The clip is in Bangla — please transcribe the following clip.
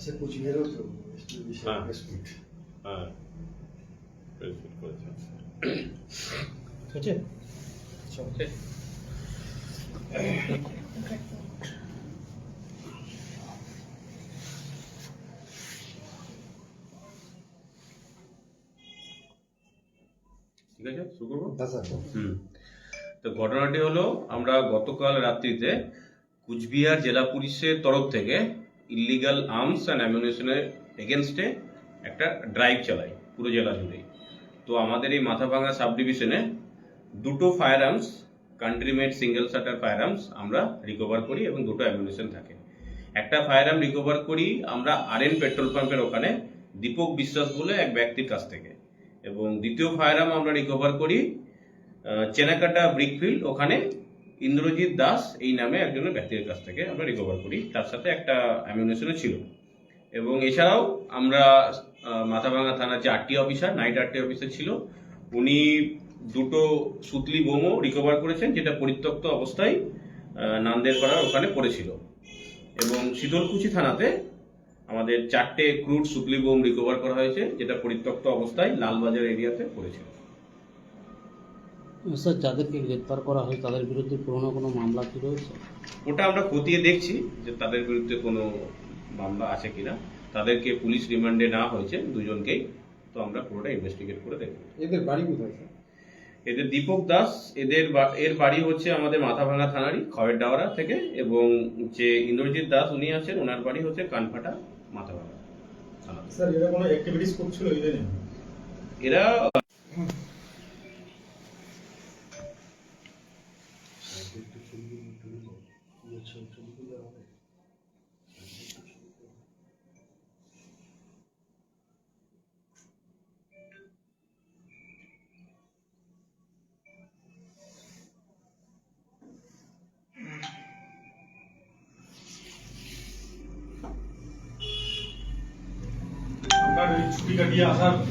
আচ্ছা কোচবিহারেও তো স্কুল বিষয়ে হ্যাঁ। হ্যাঁ ঠিক আছে ঠিক আছে শুরু করব হুম। তো ঘটনাটি হলো আমরা গতকাল রাত্রিতে কুচবিহার জেলা পুলিশের তরফ থেকে ইলিগাল আর্মস অ্যান্ড অ্যামিউনিশনের এগেনস্টে একটা ড্রাইভ চালাই, পুরো জেলা জুড়ে। তো আমাদের এই মাথাভাঙা সাব ডিভিশনে দুটো firearms country made single shutter firearms আমরা রিকভার করি এবং দুটো অ্যামিউনিশন থাকে। একটা ফায়ার আর্ম রিকভার করি আমরা আর এন পেট্রোল পাম্পের ওখানে দীপক বিশ্বাস বলে এক ব্যক্তির কাছ থেকে। এবং দ্বিতীয় ফায়ার আর্ম আমরা রিকভার করি চেনাকাটা ব্রিকফিল্ড ওখানে ইন্দ্রজিৎ দাস এই নামে একজনের ব্যক্তির কাছ থেকে আমরা রিকভার করি। তার সাথে একটা অ্যামিউনেশনও ছিল। এবং এছাড়াও আমরা মাথাভাঙা থানার যে আটটি অফিসার নাইট আটটি অফিসার ছিল, উনি দুটো সুতলি বোমও রিকভার করেছেন, যেটা পরিত্যক্ত অবস্থায় নান্দের পাড়ার ওখানে পড়েছিল। এবং শীতলকুচি থানাতে আমাদের চারটে ক্রুড সুতলি বোম রিকভার করা হয়েছে, যেটা পরিত্যক্ত অবস্থায় লালবাজার এরিয়াতে পড়েছিল। স্যার যাদেরকে গ্রেপ্তার করা হয় তাদের বিরুদ্ধে পুরনো কোনো মামলা কি রয়েছে? ওটা আমরা খতিয়ে দেখছি যে তাদের বিরুদ্ধে কোনো মামলা আছে কিনা। তাদেরকে পুলিশ রিমান্ডে নেওয়া হয়েছে দুজনকেই। তো আমরা পুরোটা ইনভেস্টিগেট করে দেখব। এদের বাড়ি কোথায় স্যার? এদের দীপক দাস এদের এর বাড়ি হচ্ছে আমাদের মাথাভাঙা থানারই খয়ের ডাওরা থেকে এবং যে ইন্দ্রজিৎ দাস উনি আছেন ওনার বাড়ি হচ্ছে কানফাটা মাথাভাঙা থানা স্যার এরা কোনো অ্যাক্টিভিটিস করছিল এরা explicaría, o sea,